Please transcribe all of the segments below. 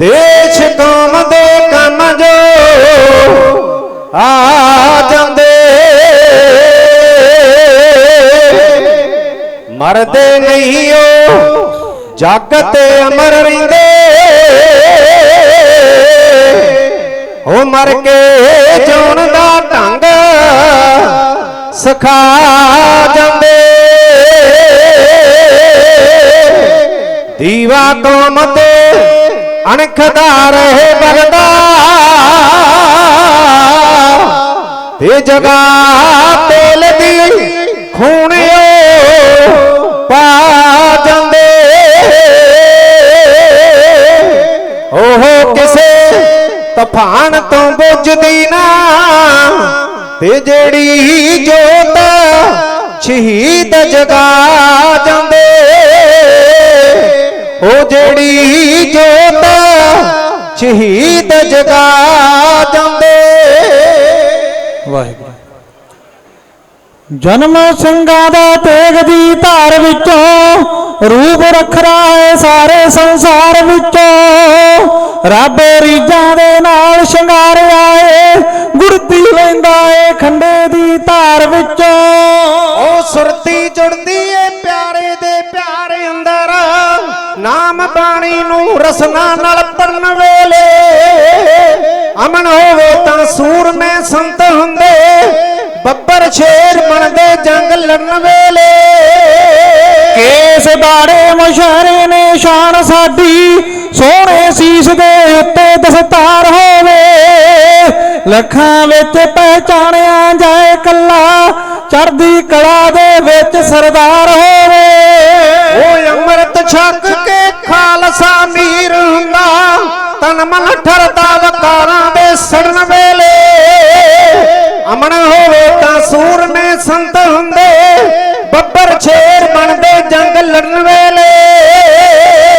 ਦੇਸ਼ ਕੌਮ ਦੇ ਕੰਮ ਜੋ ਆ ਜਾਂਦੇ। ਮਰਦੇ ਨਹੀਂ ਉਹ ਜੱਗ ਤੇ ਅਮਰ ਰਹਿੰਦੇ। ਉਹ ਮਰ ਕੇ ਜਿਉਣ ਦਾ ਢੰਗ ਸਿਖਾ ਜਾਂਦੇ। ਦੀਵਾ ਕੌਮ ਤੇ ਅਣਖ ਦਾ ਰਹੇ ਬਗਦਾ ਤੇ ਜਗਾ ਤੇਲ ਦੀ ਖੂਣਿਓ ਪਾ ਜਾਂਦੇ। ਉਹ ਕਿਸੇ ਤਫਾਨ ਤੋਂ ਬੁੱਝਦੀ ਨਾ, ਤੇ ਜਿਹੜੀ ਜੋਤ ਸ਼ਹੀਦ ਜਗਾ ਜਾਂਦੇ। ਸ਼ਹੀਦ ਜਗਾ ਜਾਂਦੇ। ਵਾਹਿਗੁਰੂ। ਜਨਮ ਸਿੰਘਾਂ ਦਾ ਤੇਗ ਦੀ ਧਾਰ ਵਿੱਚੋਂ ਰੂਪ ਰਖਰਾ ਹੈ ਸਾਰੇ ਸੰਸਾਰ ਵਿੱਚੋਂ। ਰੱਬ ਰੀਜਾਂ ਦੇ ਨਾਲ ਸ਼ਿੰਗਾਰਿਆ ਏ ਗੁਰਤੀ ਲੈਂਦਾ ਏ ਖੰਡੇ ਦੀ ਧਾਰ ਵਿੱਚੋਂ। ਨਾਮ ਬਾਣੀ ਨੂੰ ਰਸਨਾ ਨਾਲ ਪੜਨ ਵੇਲੇ ਅਮਨ ਹੋਵੇ ਤਾਂ ਸੂਰਮੇ ਸੰਤ ਹੁੰਦੇ, ਬੱਬਰ ਸ਼ੇਰ ਬਣਦੇ ਜੰਗ ਲੜਨ ਵੇਲੇ। ਕੇਸ ਦਾੜੇ ਮੁਸ਼ਹਰੇ ਨੇ ਸ਼ਾਨ ਸਾਡੀ, ਸੋਹਣੇ ਸੀਸ ਦੇ ਉੱਤੇ ਦਸਤਾਰ ਹੋਵੇ। ਲੱਖਾਂ ਵਿੱਚ ਪਹਿਚਾਣਿਆ ਜਾਏ ਕੱਲਾ, ਚੜ੍ਹਦੀ ਕਲਾ ਦੇ ਵਿੱਚ ਸਰਦਾਰ ਤਨ ਵਕਾਰਾਂ ਦੇ ਸੜਨ ਵੇਲੇ ਅਮਨ ਹੋਵੇ ਤਾਂ ਸੂਰਮੇ ਸੰਤ ਹੁੰਦੇ, ਬੱਬਰ ਸ਼ੇਰ ਬਣਦੇ ਜੰਗ ਲੜਨ ਵੇਲੇ।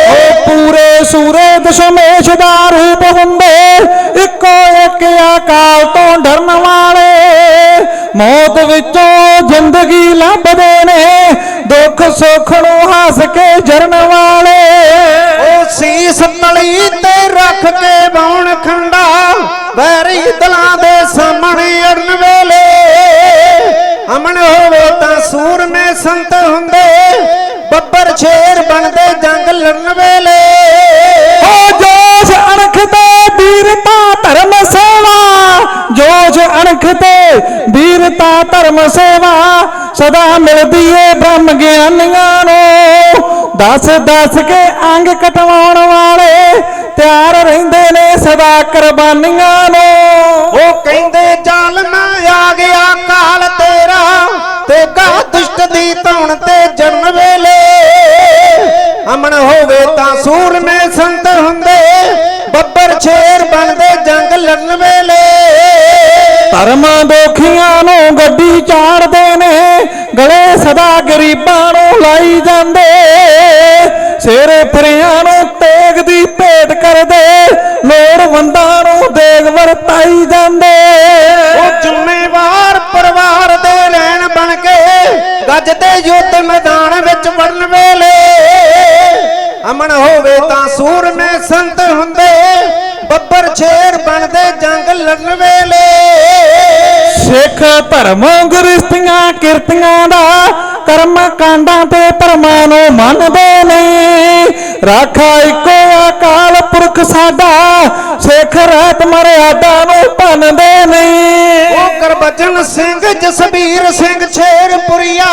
ਉਹ ਪੂਰੇ ਸੂਰੇ ਦਸ਼ਮੇਸ਼ ਦਾ ਰੂਪ ਹੁੰਦੇ, ਇੱਕੋ ਇੱਕ ਅਕਾਲ ਤੋਂ ਡਰਨ ਵਾਲੇ। ਮੌਤ ਵਿੱਚੋਂ ਜ਼ਿੰਦਗੀ ਲੱਭਦੇ ਨੇ, ਦੁੱਖ ਸੁੱਖ ਨੂੰ ਹੱਸ ਕੇ ਜਰਨ ਦਲਾਂ ਦੇ ਸਾਹਮਣੇ ਅੜਨ ਵੇਲੇ ਅਮਨ ਹੋਵੇ ਤਾਂ ਸੂਰਮੇ ਸੰਤ ਹੁੰਦੇ, ਬੱਬਰ ਸ਼ੇਰ ਬਣਦੇ ਜੰਗ ਲੜਨ ਵੇਲੇ। ਉਹ ਜੋਸ਼ ਅਣਖ ਤੇ ਵੀਰਤਾ ਧਰਮ ਸੇਵਾ, ਜੋਸ਼ ਅਣਖ ਤੇ ਵੀਰਤਾ ਧਰਮ ਸੇਵਾ, ਸਦਾ ਮਿਲਦੀ ਏ ਬ੍ਰਹਮ ਗਿਆਨੀਆਂ ਨੂੰ। ਦੱਸ ਦੱਸ ਕੇ ਅੰਗ ਕਟਵਾਉਣ ਵਾਲੇ ਤਿਆਰ ਰਹਿੰਦੇ ਨੇ ਸਦਾ ਕੁਰਬਾਨੀਆਂ ਨੂੰ। ਉਹ ਕਹਿੰਦੇ ਜ਼ਾਲਮ ਆ ਗਿਆ ਕਾਲ ਤੇਰਾ ਤੇ ਗਾ ਦੁਸ਼ਟ ਦੀ ਧੌਣ ਤੇ ਜਨਮ ਵੇਲੇ। ਅਮਨ ਹੋਵੇ ਤਾਂ ਸੂਰਮੇ ਸੰਤ ਹੁੰਦੇ ਬੱਬਰ ਸ਼ੇਰ ਬਣਦੇ ਜੰਗ ਲੜਨ ਵੇਲੇ। ਧਰਮ ਦੋਖੀਆਂ ਨੂੰ ਗੱਡੀ ਚਾੜਦੇ ਸਦਾ ਗਰੀਬਾਂ ਨੂੰ ਲਾਈ ਜਾਂਦੇ। ਸਿਰ ਫਰਿਆਂ ਨੂੰ ਤੇਗ ਦੀ ਭੇਟ ਕਰਦੇ। ਲੋੜਵੰਦਾਂ ਨੂੰ ਦੇਗ ਵਰਤਾਈ ਜਾਂਦੇ। ਉਹ ਜ਼ਿੰਮੇਵਾਰ ਪਰਿਵਾਰ ਦੇ ਲੈਣ ਬਣ ਕੇ ਗੱਜਦੇ ਯੁੱਧ ਮੈਦਾਨ ਵਿੱਚ ਵੜਨ ਵੇਲੇ ਅਮਨ ਹੋਵੇ ਤਾਂ ਸੂਰਮੇ ਸੰਤ ਹੁੰਦੇ ਬੱਬਰ ਸ਼ੇਰ ਬਣਦੇ ਜੰਗ ਲੜਨ ਵੇਲੇ। ਸਿੱਖ ਧਰਮ ਗ੍ਰਸਤੀਆਂ ਕਿਰਤੀਆਂ ਦਾ ਰਾਖਾ ਇੱਕੋ ਅਕਾਲ ਪੁਰਖ ਸਾਡਾ ਸਿੱਖ ਰਹਿਤ ਮਰਿਆਦਾ ਨੂੰ ਭੰਨਦੇ ਨੇ ਉਹ ਗੁਰਬਚਨ ਸਿੰਘ ਜਸਬੀਰ ਸਿੰਘ ਛੇਰਪੁਰੀਆ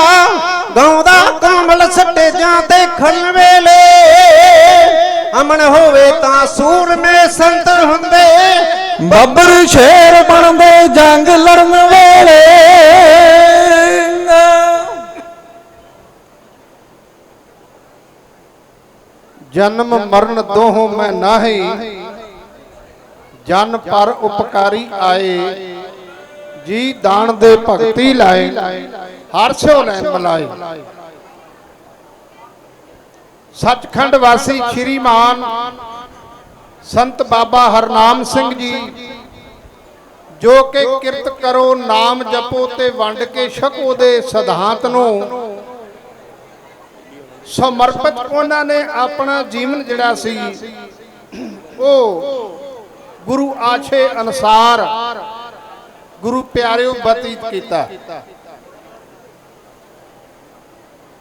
ਗਾਉਂਦਾ ਕਮਲ ਸਟੇਜਾਂ ਤੇ ਖੜਨ ਵੇਲੇ ਅਮਨ ਹੋਵੇ ਤਾਂ ਸੂਰਮੇ ਸੰਤ ਹੁੰਦੇ। ਬੱਬਰ ਸ਼ੇਰ ਬਣਦੇ ਜੰਗ ਲੜਨ ਵੇਲੇ ਜਨਮ ਮਰਨ ਦੋਹੋਂ ਮੈਂ ਨਾਹੀ। ਜਨ ਪਰ ਉਪਕਾਰੀ ਆਏ। ਜੀ ਦਾਨ ਦੇ ਭਗਤੀ ਲਾਏ। ਹਰ ਲੈ ਮਲਾਏ। ਸੱਚਖੰਡ ਵਾਸੀ ਸ਼੍ਰੀਮਾਨ ਸੰਤ ਬਾਬਾ ਹਰਨਾਮ ਸਿੰਘ ਜੀ, ਜੋ ਕਿ ਕਿਰਤ ਕਰੋ ਨਾਮ ਜਪੋ ਤੇ ਵੰਡ ਕੇ ਛਕੋ ਦੇ ਸਿਧਾਂਤ ਨੂੰ। ਸਮਰਪਿਤ ਉਹਨਾਂ ਨੇ ਆਪਣਾ ਜੀਵਨ ਜਿਹੜਾ ਸੀ, ਉਹ ਗੁਰੂ ਆਛੇ ਅਨਸਾਰ ਗੁਰੂ ਪਿਆਰਿਓ ਬਤੀਤ ਕੀਤਾ।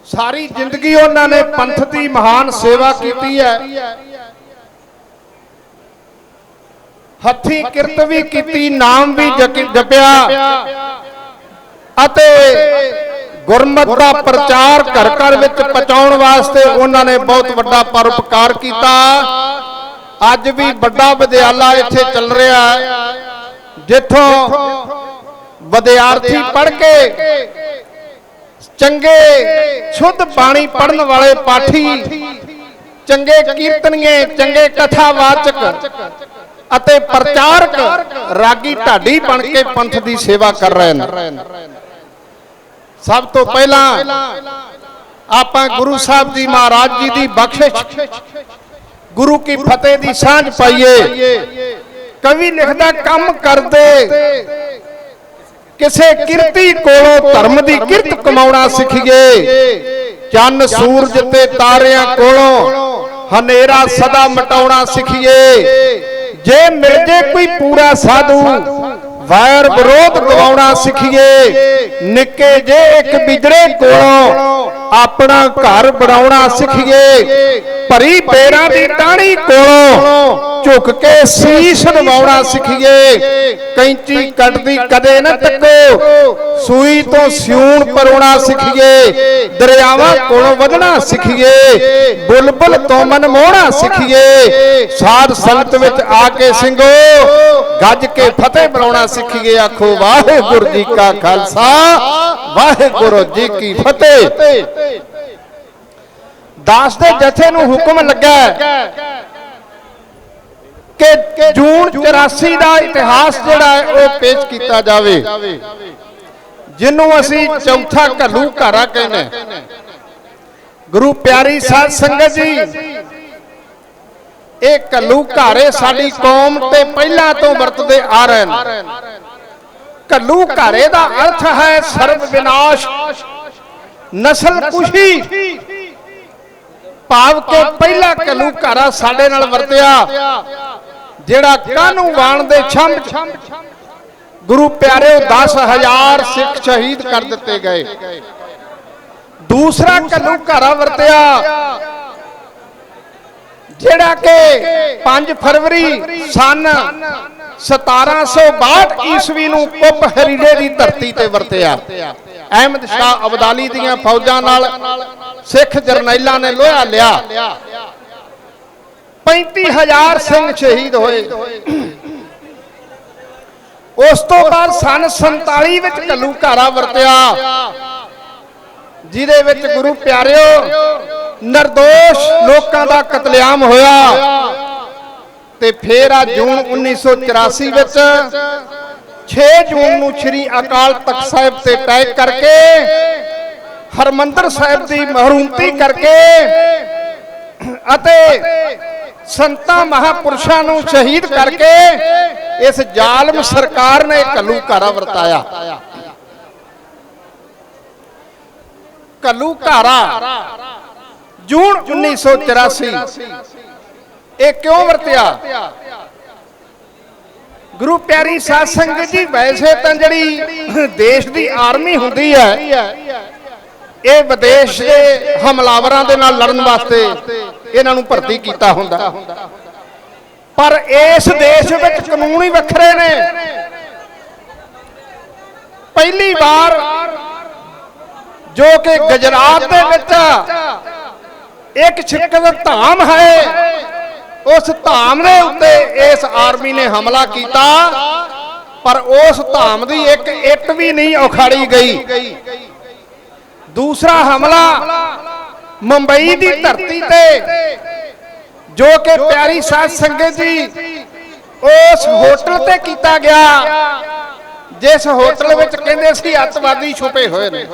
ਸਾਰੀ ਜ਼ਿੰਦਗੀ ਉਹਨਾਂ ਨੇ ਪੰਥ ਦੀ ਮਹਾਨ ਸੇਵਾ ਕੀਤੀ ਹੈ। ਹੱਥੀਂ ਕਿਰਤ ਵੀ ਕੀਤੀ, ਨਾਮ ਵੀ ਜਪਿਆ। ਅਤੇ ਗੁਰਮਤ ਦਾ ਪ੍ਰਚਾਰ ਘਰ ਘਰ ਵਿੱਚ ਪਹੁੰਚਾਉਣ ਵਾਸਤੇ ਉਹਨਾਂ ਨੇ ਬਹੁਤ ਵੱਡਾ ਪਰਉਪਕਾਰ ਕੀਤਾ। ਅੱਜ ਵੀ ਵੱਡਾ ਵਿਦਿਆਲਾ ਇੱਥੇ ਚੱਲ ਰਿਹਾ ਹੈ। ਜਿੱਥੋਂ ਵਿਦਿਆਰਥੀ ਪੜ੍ਹ ਕੇ ਚੰਗੇ ਸ਼ੁੱਧ ਬਾਣੀ ਪੜਨ ਵਾਲੇ ਪਾਠੀ ਚੰਗੇ ਕੀਰਤਨੀਏ ਚੰਗੇ ਕਥਾਵਾਚਕ ਅਤੇ ਪ੍ਰਚਾਰਕ ਰਾਗੀ ਢਾਡੀ ਬਣ ਕੇ ਪੰਥ ਦੀ ਸੇਵਾ ਕਰ ਰਹੇ ਨੇ। ਸਭ ਤੋਂ ਪਹਿਲਾਂ ਆਪਾਂ ਗੁਰੂ ਸਾਹਿਬ ਜੀ ਮਹਾਰਾਜ ਜੀ ਦੀ ਬਖਸ਼ਿਸ਼ ਗੁਰੂ ਕੀ ਫਤਿਹ ਦੀ ਸਾਂਝ ਪਾਈਏ। ਕਵੀ ਲਿਖਦਾ ਕੰਮ ਕਰਦੇ। ਕਿਸੇ ਕਿਰਤੀ ਕੋਲੋਂ ਧਰਮ ਦੀ ਕਿਰਤ ਕਮਾਉਣਾ ਸਿੱਖੀਏ। ਚੰਨ ਸੂਰਜ ਤੇ ਤਾਰਿਆਂ ਕੋਲੋਂ ਹਨੇਰਾ ਸਦਾ ਮਟਾਉਣਾ ਸਿੱਖੀਏ। ਜੇ ਮਿਲ ਜੇ ਕੋਈ ਪੂਰਾ ਸਾਧੂ ਵੈਰ ਵਿਰੋਧ ਗਵਾਉਣਾ ਸਿੱਖੀਏ। ਨਿੱਕੇ ਜੇ ਇੱਕ ਬਿਜੜੇ ਕੋਲੋਂ ਆਪਣਾ ਘਰ ਬਣਾਉਣਾ ਸਿੱਖੀਏ। ਭਰੀ ਪੇਰਾਂ ਦੀ ਟਾਹਣੀ ਕੋਲੋਂ ਝੁਕ ਕੇ ਸੀਸ ਨਵਾਉਣਾ ਸਿੱਖੀਏ। ਕੈਂਚੀ ਕੱਟਦੀ ਕਦੇ ਨਾ ਤੱਕੋ। ਸੂਈ ਤੋਂ ਸਿਉਣ ਪਰੋਣਾ ਸਿੱਖੀਏ। ਦਰਿਆਵਾਂ ਕੋਲੋਂ ਵਧਣਾ ਸਿੱਖੀਏ। ਬੁਲਬੁਲ ਤੋਂ ਮਨ ਮੋਹਣਾ ਸਿੱਖੀਏ। ਸਾਧ ਸੰਗਤ ਵਿੱਚ ਆ ਕੇ ਸਿੰਘੋ। ਗੱਜ ਕੇ ਫਤਿਹ ਬੁਲਾਉਣਾ ਸਿੱਖੀਏ। ਆਖੋ ਵਾਹਿਗੁਰੂ ਜੀ ਕਾ ਖਾਲਸਾ। ਵਾਹਿਗੁਰੂ ਜੀ ਕੀ ਫਤਿਹ। ਦਾਸ ਦੇ ਜਥੇ ਨੂੰ ਹੁਕਮ ਲੱਗਾ ਕਿ ਜੂਨ 84 ਦਾ ਇਤਿਹਾਸ ਜਿਹੜਾ ਹੈ ਉਹ ਪੇਸ਼ ਕੀਤਾ ਜਾਵੇ। ਜਿਹਨੂੰ ਅਸੀਂ ਚੌਥਾ ਘੱਲੂ ਘਾਰਾ ਕਹਿੰਦੇ। ਗੁਰੂ ਪਿਆਰੀ ਸਾਧ ਸੰਗਤ ਜੀ ਇਹ ਘੱਲੂ ਘਾਰੇ ਸਾਡੀ ਕੌਮ ਤੇ ਪਹਿਲਾਂ ਤੋਂ ਵਰਤਦੇ ਆ ਰਹੇ ਨੇ ਘੱਲੂ ਘਾਰੇ ਦਾ ਅਰਥ ਹੈ ਸਰਬ ਵਿਨਾਸ਼। ਨਸਲ ਕੁਸ਼ੀ ਭਾਵ ਕਿ ਪਹਿਲਾ ਘੱਲੂ ਘਾਰਾ ਸਾਡੇ ਨਾਲ ਵਰਤਿਆ। ਜਿਹੜਾ ਕਾਨੂੰ ਵਾਣ ਦੇ ਛੰਭ ਗੁਰੂ ਪਿਆਰਿਓ 10000 ਸਿੱਖ ਸ਼ਹੀਦ ਕਰ ਦਿੱਤੇ ਗਏ। ਦੂਸਰਾ ਘੱਲੂ ਘਾਰਾ ਵਰਤਿਆ। ਜਿਹੜਾ ਕਿ 5 ਫਰਵਰੀ ਸਨ। 1762 ਈਸਵੀ ਨੂੰ ਪੁੱਪ ਹਰੀੜੇ ਦੀ ਧਰਤੀ ਤੇ ਵਰਤਿਆ। ਅਹਿਮਦ ਸ਼ਾਹ ਅਬਦਾਲੀ ਦੀਆਂ ਫੌਜਾਂ ਨਾਲ ਸਿੱਖ ਜਰਨੈਲਾਂ ਨੇ ਲੋਹਾ ਲਿਆ। 35000 ਸਿੰਘ ਸ਼ਹੀਦ ਹੋਏ। ਉਸ ਤੋਂ ਬਾਅਦ ਸਨ 47 ਵਿੱਚ ਕੱਲੂ ਘਾਰਾ ਵਰਤਿਆ। ਜਿਹਦੇ ਵਿੱਚ ਗੁਰੂ ਪਿਆਰਿਓ ਨਿਰਦੋਸ਼ ਲੋਕਾਂ ਦਾ ਕਤਲੇਆਮ ਹੋਇਆ। ਤੇ ਫੇਰ ਆ ਜੂਨ 1984 ਵਿੱਚ 6 ਜੂਨ ਨੂੰ ਸ੍ਰੀ ਅਕਾਲ ਤਖਤ ਸਾਹਿਬ ਤੇ ਟੈਗ ਕਰਕੇ, ਹਰਮੰਦਰ ਸਾਹਿਬ ਦੀ ਮਹਰੂਮਤੀ ਕਰਕੇ ਅਤੇ ਸੰਤਾਂ ਮਹਾਪੁਰਸ਼ਾਂ ਨੂੰ ਸ਼ਹੀਦ ਕਰਕੇ ਇਸ ਜ਼ਾਲਮ ਸਰਕਾਰ ਨੇ ਕੱਲੂ ਘਾਰਾ ਵਰਤਾਇਆ। ਕੱਲੂ ਘਾਰਾ ਜੂਨ 1984 ਇਹ ਕਿਉਂ ਵਰਤਿਆ? ਗੁਰੂ ਪਿਆਰੀ ਸਾਧ ਸੰਗਤ ਜੀ ਵੈਸੇ ਤਾਂ ਜਿਹੜੀ ਦੇਸ਼ ਦੀ ਆਰਮੀ ਹੁੰਦੀ ਹੈ ਇਹ ਵਿਦੇਸ਼ ਦੇ ਹਮਲਾਵਰਾਂ ਦੇ ਨਾਲ ਲੜਨ ਵਾਸਤੇ ਇਹਨਾਂ ਨੂੰ ਭਰਤੀ ਕੀਤਾ ਹੁੰਦਾ। ਪਰ ਇਸ ਦੇਸ਼ ਵਿੱਚ ਕਾਨੂੰਨ ਹੀ ਵੱਖਰੇ ਨੇ। ਪਹਿਲੀ ਵਾਰ ਜੋ ਕਿ ਗੁਜਰਾਤ ਦੇ ਵਿੱਚ ਇੱਕ ਛਿੱਕਰ ਧਾਮ ਹੈ। ਉਸ ਧਾਮ ਦੇ ਉੱਤੇ ਇਸ ਆਰਮੀ ਨੇ ਹਮਲਾ ਕੀਤਾ, ਪਰ ਉਸ ਧਾਮ ਦੀ ਇੱਕ ਇੱਟ ਵੀ ਨਹੀਂ ਉਖਾੜੀ ਗਈ। ਦੂਸਰਾ ਹਮਲਾ ਮੁੰਬਈ ਦੀ ਧਰਤੀ ਤੇ, ਜੋ ਕਿ ਪਿਆਰੀ ਸਾਧ ਸੰਗਤ ਜੀ ਉਸ ਹੋਟਲ ਤੇ ਕੀਤਾ ਗਿਆ, ਜਿਸ ਹੋਟਲ ਵਿੱਚ ਕਹਿੰਦੇ ਸੀ ਅੱਤਵਾਦੀ ਛੁਪੇ ਹੋਏ ਨੇ।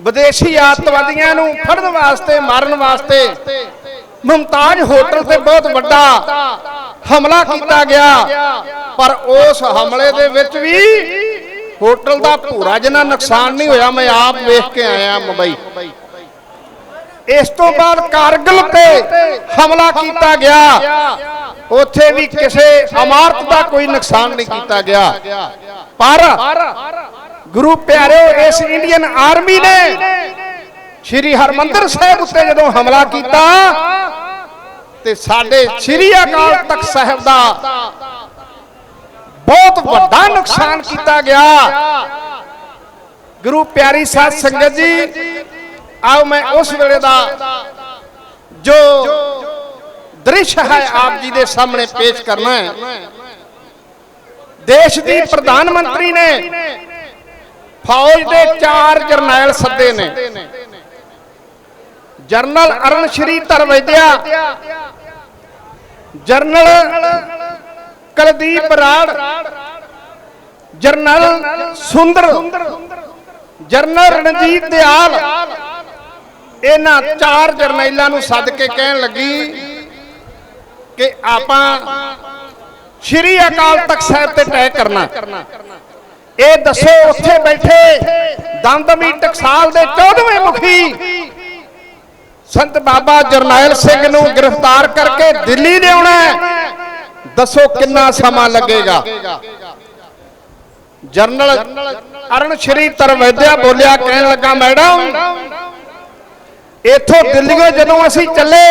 ਵਿਦੇਸ਼ੀ ਅੱਤਵਾਦੀਆਂ ਨੂੰ ਫੜਨ ਵਾਸਤੇ, ਮਾਰਨ ਵਾਸਤੇ ਮੁਮਤਾਜ ਹੋਟਲ ਤੇ ਬਹੁਤ ਵੱਡਾ ਹਮਲਾ ਕੀਤਾ ਗਿਆ। ਪਰ ਉਸ ਹਮਲੇ ਦੇ ਵਿੱਚ ਵੀ ਹੋਟਲ ਦਾ ਪੂਰਾ ਜਿੰਨਾ ਨੁਕਸਾਨ ਨਹੀਂ ਹੋਇਆ ਮੈਂ ਆਪ ਵੇਖ ਕੇ ਆਇਆ ਮੁੰਬਈ। ਇਸ ਤੋਂ ਬਾਅਦ ਕਾਰਗਿਲ ਤੇ ਹਮਲਾ ਕੀਤਾ ਗਿਆ। ਉੱਥੇ ਵੀ ਕਿਸੇ ਇਮਾਰਤ ਦਾ ਕੋਈ ਨੁਕਸਾਨ ਨਹੀਂ ਕੀਤਾ ਗਿਆ। ਪਰ ਗੁਰੂ ਪਿਆਰਿਓ ਇਸ ਇੰਡੀਅਨ ਆਰਮੀ ਨੇ ਸ਼੍ਰੀ ਹਰਮੰਦਰ ਸਾਹਿਬ ਉੱਤੇ ਜਦੋਂ ਹਮਲਾ ਕੀਤਾ, ਤੇ ਸਾਡੇ ਸ਼੍ਰੀ ਅਕਾਲ ਤਖਤ ਸਾਹਿਬ ਦਾ ਬਹੁਤ ਵੱਡਾ ਨੁਕਸਾਨ ਕੀਤਾ ਗਿਆ। ਗੁਰੂ ਪਿਆਰੀ ਸਾਧ ਸੰਗਤ ਜੀ, ਆਓ ਮੈਂ ਉਸ ਵੇਲੇ ਦਾ ਜੋ ਦ੍ਰਿਸ਼ ਹੈ ਆਪ ਜੀ ਦੇ ਸਾਹਮਣੇ ਪੇਸ਼ ਕਰਨਾ ਹੈ। ਦੇਸ਼ ਦੀ ਪ੍ਰਧਾਨ ਮੰਤਰੀ ਨੇ ਫੌਜ ਦੇ ਚਾਰ ਜਰਨੈਲ ਸੱਦੇ ਨੇ। General Arun Shri Dharvaidya general Kuldeep Brar general Sundar, general Ranjit Dayal. ਇਹਨਾਂ ਚਾਰ ਜਰਨੈਲਾਂ ਨੂੰ ਸੱਦ ਕੇ ਕਹਿਣ ਲੱਗੀ ਕਿ ਆਪਾਂ ਸ਼੍ਰੀ ਅਕਾਲ ਤਖਤ ਸਾਹਿਬ ਤੇ ਤੈਅ ਕਰਨਾ। ਇਹ ਦੱਸੋ ਉੱਥੇ ਬੈਠੇ ਦਮਦਮੀ ਟਕਸਾਲ ਦੇ 14ਵੇਂ ਮੁਖੀ ਸੰਤ ਬਾਬਾ ਜਰਨੈਲ ਸਿੰਘ ਨੂੰ ਗ੍ਰਿਫਤਾਰ ਕਰਕੇ ਦਿੱਲੀ ਲਿਆਉਣਾ ਦੱਸੋ ਕਿੰਨਾ ਸਮਾਂ ਲੱਗੇਗਾ? ਜਰਨਲ ਅਰਣ ਸ਼੍ਰੀ ਤਰਵੈਦਿਆ ਬੋਲਿਆ, ਕਹਿਣ ਲੱਗਾ, ਮੈਡਮ, ਇਥੋਂ ਦਿੱਲੀੋਂ ਜਦੋਂ ਅਸੀਂ ਚੱਲੇ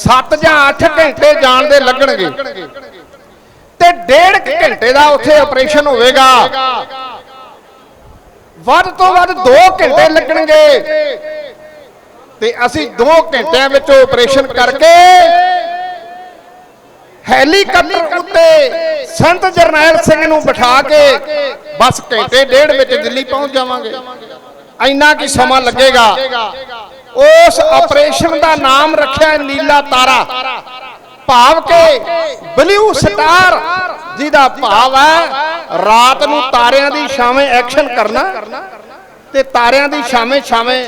7 ਜਾਂ 8 ਘੰਟੇ ਜਾਣ ਦੇ ਲੱਗਣਗੇ ਤੇ ਡੇਢ ਕੁ ਘੰਟੇ ਦਾ ਉੱਥੇ ਆਪਰੇਸ਼ਨ ਹੋਵੇਗਾ। ਵੱਧ ਤੋਂ ਵੱਧ 2 ਘੰਟੇ ਲੱਗਣਗੇ। ਤੇ ਅਸੀਂ 2 ਘੰਟਿਆਂ ਵਿੱਚ ਆਪਰੇਸ਼ਨ ਕਰਕੇ ਹੈਲੀਕਾਪਟਰ ਉੱਤੇ ਸੰਤ ਜਰਨੈਲ ਸਿੰਘ ਨੂੰ ਬਿਠਾ ਕੇ ਬਸ ਘੰਟੇ ਡੇਢ ਵਿੱਚ ਦਿੱਲੀ ਪਹੁੰਚ ਜਾਵਾਂਗੇ। ਇੰਨਾ ਕੀ ਸਮਾਂ ਲੱਗੇਗਾ? ਉਸ ਆਪਰੇਸ਼ਨ ਦਾ ਨਾਮ ਰੱਖਿਆ ਨੀਲਾ ਤਾਰਾ। ਭਾਵ ਕਿ ਬਲੂ ਸਟਾਰ ਜਿਹਦਾ ਭਾਵ ਹੈ ਰਾਤ ਨੂੰ ਤਾਰਿਆਂ ਦੀ ਛਾਵੇਂ ਐਕਸ਼ਨ ਕਰਨਾ ਤੇ ਤਾਰਿਆਂ ਦੀ ਛਾਵੇਂ ਛਾਵੇਂ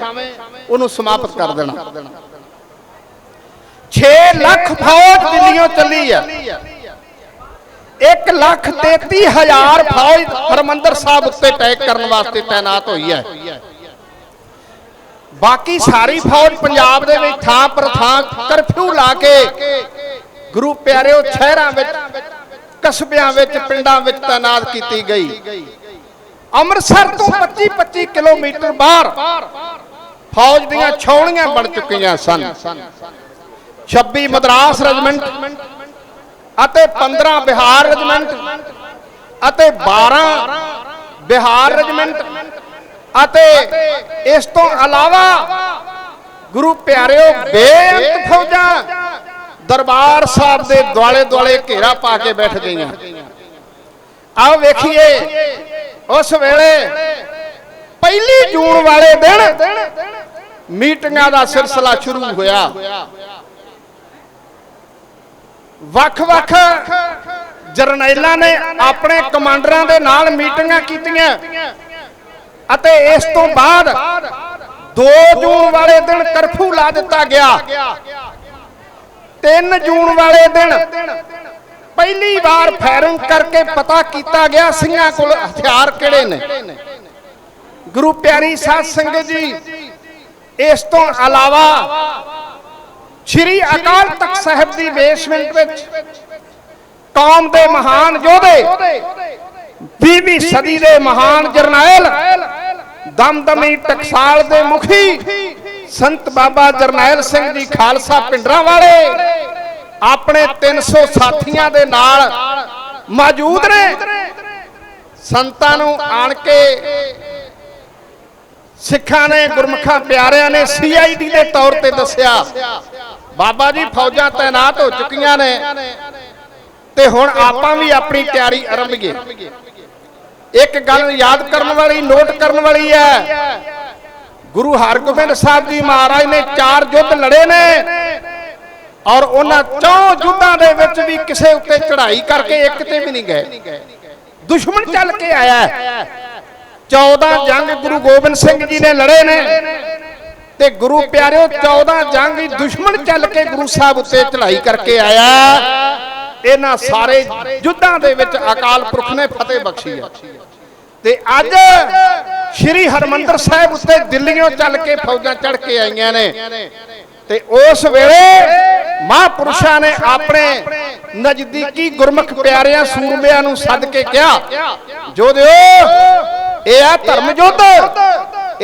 ਉਹਨੂੰ ਸਮਾਪਤ ਕਰ ਦੇਣਾ। 6 ਲੱਖ ਫੌਜ ਦਿੱਲੀੋਂ ਚੱਲੀ ਆ। 1 ਲੱਖ 33 ਹਜ਼ਾਰ ਫੌਜ ਹਰਮੰਦਰ ਸਾਹਿਬ ਉੱਤੇ ਅਟੈਕ ਕਰਨ ਵਾਸਤੇ ਤਾਇਨਾਤ ਹੋਈ ਹੈ। ਬਾਕੀ ਸਾਰੀ ਫੌਜ ਪੰਜਾਬ ਦੇ ਵਿੱਚ ਥਾਂ ਪਰ ਥਾਂ ਕਰਫਿਊ ਲਾ ਕੇ ਗੁਰੂ ਪਿਆਰਿਓ ਸ਼ਹਿਰਾਂ ਵਿੱਚ, ਕਸਬਿਆਂ ਵਿੱਚ, ਪਿੰਡਾਂ ਵਿੱਚ ਤਾਇਨਾਤ ਕੀਤੀ ਗਈ। ਅੰਮ੍ਰਿਤਸਰ ਤੋਂ 25 25 ਕਿਲੋਮੀਟਰ ਬਾਹਰ ਫੌਜ ਦੀਆਂ ਛਾਉਣੀਆਂ ਬਣ ਚੁੱਕੀਆਂ ਸਨ। 26 ਮਦਰਾਸ ਰੈਜੀਮੈਂਟ ਅਤੇ 15 ਬਿਹਾਰ ਰੈਜੀਮੈਂਟ ਅਤੇ 12 ਬਿਹਾਰ ਰੈਜੀਮੈਂਟ ਅਤੇ ਇਸ ਤੋਂ ਇਲਾਵਾ ਗੁਰੂ ਪਿਆਰਿਓ ਬੇਅੰਤ ਫੌਜਾਂ ਦਰਬਾਰ ਸਾਹਿਬ ਦੇ ਦੁਆਲੇ ਦੁਆਲੇ ਘੇਰਾ ਪਾ ਕੇ ਬੈਠ ਗਈਆਂ। ਆਓ ਵੇਖੀਏ ਉਸ ਵੇਲੇ ਪਹਿਲੀ ਜੂਨ ਵਾਲੇ ਦਿਨ ਮੀਟਿੰਗਾਂ ਦਾ ਸਿਲਸਿਲਾ ਸ਼ੁਰੂ ਹੋਇਆ। ਵੱਖ-ਵੱਖ ਜਰਨੈਲਾਂ ਨੇ ਆਪਣੇ ਕਮਾਂਡਰਾਂ ਦੇ ਨਾਲ ਮੀਟਿੰਗਾਂ ਕੀਤੀਆਂ ਅਤੇ ਇਸ ਤੋਂ ਬਾਅਦ 2 ਜੂਨ ਵਾਲੇ ਦਿਨ ਕਰਫਿਊ ਲਾ ਦਿੱਤਾ ਗਿਆ। 3 ਜੂਨ ਵਾਲੇ ਦਿਨ ਪਹਿਲੀ ਵਾਰ ਫਾਇਰਿੰਗ ਕਰਕੇ ਪਤਾ ਕੀਤਾ ਗਿਆ ਸਿੰਘਾਂ ਕੋਲ ਹਥਿਆਰ ਕਿਹੜੇ ਨੇ। ਗੁਰੂ ਪਿਆਰੀ ਸਾਧ ਸੰਗਤ ਜੀ, ਇਸ ਤੋਂ ਇਲਾਵਾ ਸ਼੍ਰੀ ਅਕਾਲ ਤਖਤ ਸਾਹਿਬ ਦੀ ਬੇਸਮੈਂਟ ਵਿੱਚ ਕੌਮ ਦੇ ਮਹਾਨ ਯੋਧੇ 20ਵੀਂ ਸਦੀ ਦੇ ਮਹਾਨ ਜਰਨੈਲ, ਦਮਦਮੀ ਟਕਸਾਲ ਦੇ ਮੁਖੀ ਸੰਤ ਬਾਬਾ ਜਰਨੈਲ ਸਿੰਘ ਜੀ ਖਾਲਸਾ ਪਿੰਡਰਾਂ ਵਾਲੇ ਆਪਣੇ 300 ਸਾਥੀਆਂ ਦੇ ਨਾਲ ਮੌਜੂਦ ਨੇ। ਸੰਤਾਂ ਨੂੰ ਆਣ ਕੇ ਸਿੱਖਾਂ ਨੇ, ਗੁਰਮੁਖਾਂ ਪਿਆਰਿਆਂ ਨੇ ਸੀਆਈਡੀ ਦੇ ਤੌਰ ਤੇ ਦੱਸਿਆ, ਬਾਬਾ ਜੀ ਫੌਜਾਂ ਤਾਇਨਾਤ ਹੋ ਚੁੱਕੀਆਂ ਨੇ ਤੇ ਹੁਣ ਆਪਾਂ ਵੀ ਆਪਣੀ ਤਿਆਰੀ ਆਰੰਭੀਏ। ਇੱਕ ਗੱਲ ਯਾਦ ਕਰਨ ਵਾਲੀ, ਨੋਟ ਕਰਨ ਵਾਲੀ ਹੈ, ਗੁਰੂ ਹਰਗੋਬਿੰਦ ਸਾਹਿਬ ਜੀ ਮਹਾਰਾਜ ਨੇ ਚਾਰ ਯੁੱਧ ਲੜੇ ਨੇ ਔਰ ਉਹਨਾਂ ਚੌਂ ਯੁੱਧਾਂ ਦੇ ਵਿੱਚ ਵੀ ਕਿਸੇ ਉੱਤੇ ਚੜ੍ਹਾਈ ਕਰਕੇ ਇੱਕ ਤੇ ਵੀ ਨਹੀਂ ਗਏ। ਦੁਸ਼ਮਣ ਚੱਲ ਕੇ ਆਇਆ 14 ਜੰਗ ਗੁਰੂ ਗੋਬਿੰਦ ਸਿੰਘ ਜੀ ਨੇ ਲੜੇ ਨੇ। ਤੇ ਗੁਰੂ ਪਿਆਰਿਓ 14 ਜੰਗ ਹੀ ਦੁਸ਼ਮਣ ਚੱਲ ਕੇ ਗੁਰੂ ਸਾਹਿਬ ਉੱਤੇ ਚੜ੍ਹਾਈ ਕਰਕੇ ਆਇਆ। ਇਹਨਾਂ ਸਾਰੇ ਯੁੱਧਾਂ ਦੇ ਵਿੱਚ ਅਕਾਲ ਪੁਰਖ ਨੇ ਫਤਿਹ ਬਖਸ਼ੀ ਹੈ ਤੇ ਅੱਜ ਸ੍ਰੀ ਹਰਮੰਦਰ ਸਾਹਿਬ ਉੱਤੇ ਦਿੱਲੀੋਂ ਚੱਲ ਕੇ ਫੌਜਾਂ ਚੜ ਕੇ ਆਈਆਂ ਨੇ। ਤੇ ਉਸ ਵੇਲੇ ਮਹਾਂਪੁਰਸ਼ਾਂ ਨੇ ਆਪਣੇ ਨਜ਼ਦੀਕੀ ਗੁਰਮੁਖ ਪਿਆਰਿਆਂ ਸੂਰਮਿਆਂ ਨੂੰ ਸੱਦ ਕੇ ਕਿਹਾ। ਜੋਧਿਓ ਇਹ ਆ ਧਰਮ ਯੁੱਧ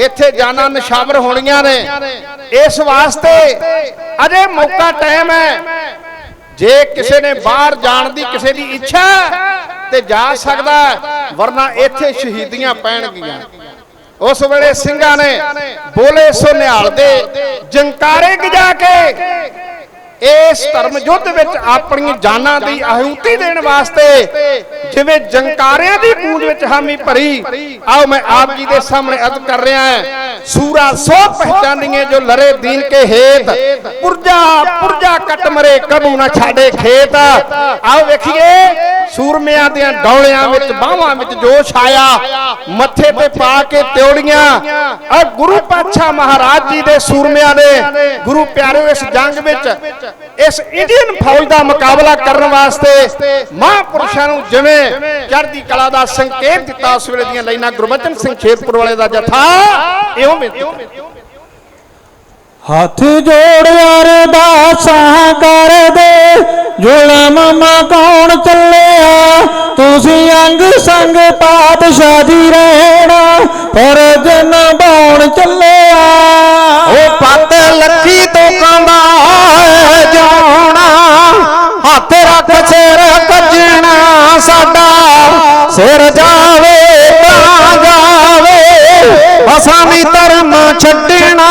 ਇੱਥੇ ਜਾਨਾਂ ਨਿਸ਼ਾਵਰ ਹੋਣੀਆਂ ਨੇ। ਇਸ ਵਾਸਤੇ ਅਜੇ ਮੌਕਾ ਟਾਈਮ ਹੈ। ਜੇ ਕਿਸੇ ਨੇ ਬਾਹਰ ਜਾਣ ਦੀ ਕਿਸੇ ਦੀ ਇੱਛਾ ਤੇ ਜਾ ਸਕਦਾ ਵਰਨਾ ਇੱਥੇ ਸ਼ਹੀਦੀਆਂ ਪੈਣਗੀਆਂ। ਉਸ ਵੇਲੇ ਸਿੰਘਾਂ ਨੇ ਬੋਲੇ ਸੋ ਨਿਹਾਲ ਦੇ ਜੰਕਾਰੇ ਗਜਾ ਕੇ ਇਸ ਧਰਮ ਯੁੱਧ ਵਿੱਚ ਆਪਣੀ ਜਾਨਾਂ ਦੀ ਆਹੂਤੀ ਦੇਣ ਵਾਸਤੇ ਜਿਵੇਂ ਜੰਕਾਰਿਆਂ ਦੀ ਗੂੰਜ ਵਿੱਚ ਹਾਮੀ ਭਰੀ, ਆਓ ਮੈਂ ਆਪ ਜੀ ਦੇ ਸਾਹਮਣੇ ਅਰਜ਼ ਕਰ ਰਿਹਾ ਹਾਂ, ਸੂਰਾ ਸੋ ਪਹਿਚਾਨੀਏ ਜੋ ਲਰੇ ਦੀਨ ਕੇ ਹੇਤ, ਪੁਰਜਾ ਪੁਰਜਾ ਕਟ ਮਰੇ, ਕਬੂ ਨਾ ਛਾੜੇ ਖੇਤ। ਆਓ ਵੇਖੀਏ, ਸੂਰਮਿਆਂ ਦੀਆਂ ਡੌਲਿਆਂ ਵਿੱਚ, ਬਾਹਾਂ ਵਿੱਚ ਜੋਸ਼ ਆਇਆ, ਮੱਥੇ ਤੇ ਪਾ ਕੇ ਤਿਉੜੀਆਂ। ਆ ਗੁਰੂ ਪਾਤਸ਼ਾਹ ਮਹਾਰਾਜ ਜੀ ਦੇ ਸੂਰਮਿਆਂ ਨੇ, ਗੁਰੂ ਪਿਆਰਿਓ ਇਸ ਜੰਗ ਵਿੱਚ ਇਸ ਇੰਡੀਅਨ ਫੌਜ ਦਾ ਮੁਕਾਬਲਾ ਕਰਨ ਵਾਸਤੇ ਮਹਾਂਪੁਰਸ਼ਾਂ ਨੂੰ ਜਿਵੇਂ ਚੜ੍ਹਦੀ ਕਲਾ ਦਾ ਸੰਕੇਤ ਦਿੱਤਾ ਉਸ ਵੇਲੇ ਦੀਆਂ ਲਾਈਨਾਂ ਗੁਰਬਚਨ ਸਿੰਘ ਸ਼ੇਰਪੁਰ ਵਾਲੇ ਦਾ ਜਥਾ ਇਉਂ ਬੇਨਤੀ ਹੱਥ ਜੋੜ ਅਰਦਾਸਾਂ ਕਰਦੇ ਜ਼ੁਲਮ ਮਾ ਕੌਣ ਚੱਲਿਆ। ਤੁਸੀਂ ਅੰਗ ਸੰਗ ਪਾਤਸ਼ਾਹ ਦੀ ਰਹਿਣਾ ਫਰਜ਼ ਨਿਭਾਉਣ ਚੱਲਿਆ। ਉਹ ਪੱਤ ਲੱਖੀ ਤੋਂ ਕੰਦਾ ਜਾਣਾ ਹੱਥ ਰੱਖ ਸਿਰ ਕੱਜਣਾ ਸਾਡਾ, ਸਿਰ ਜਾਵੇ ਤਾਂ ਜਾਵੇ, ਅਸਾਂ ਵੀ ਧਰਮ ਛੱਡਣਾ।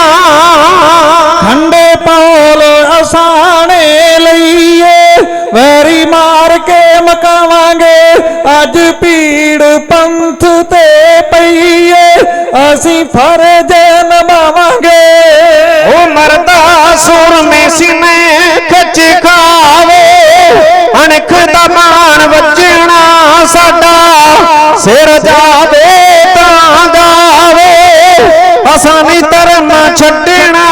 ਖੰਡੇ ਪੌਲ ਅਸਾਣੇ ਲਈਏ, ਵੈਰੀ ਮਾਰ ਕੇ ਮਕਾਵਾਂਗੇ, ਅੱਜ ਭੀੜ ਪੰਥ ਤੇ ਪਈਏ, ਅਸੀਂ ਫਰਜ਼ ਨਿਭਾਵਾਂਗੇ ਅਣਖ ਦਾ ਮਾਣ ਵੱਜਣਾ ਸਾਡਾ। ਸਿਰ ਜਾਵੇ ਤਾਂ ਜਾਵੇ ਅਸਾਂ ਵੀ ਧਰਮ ਛੱਡਣਾ।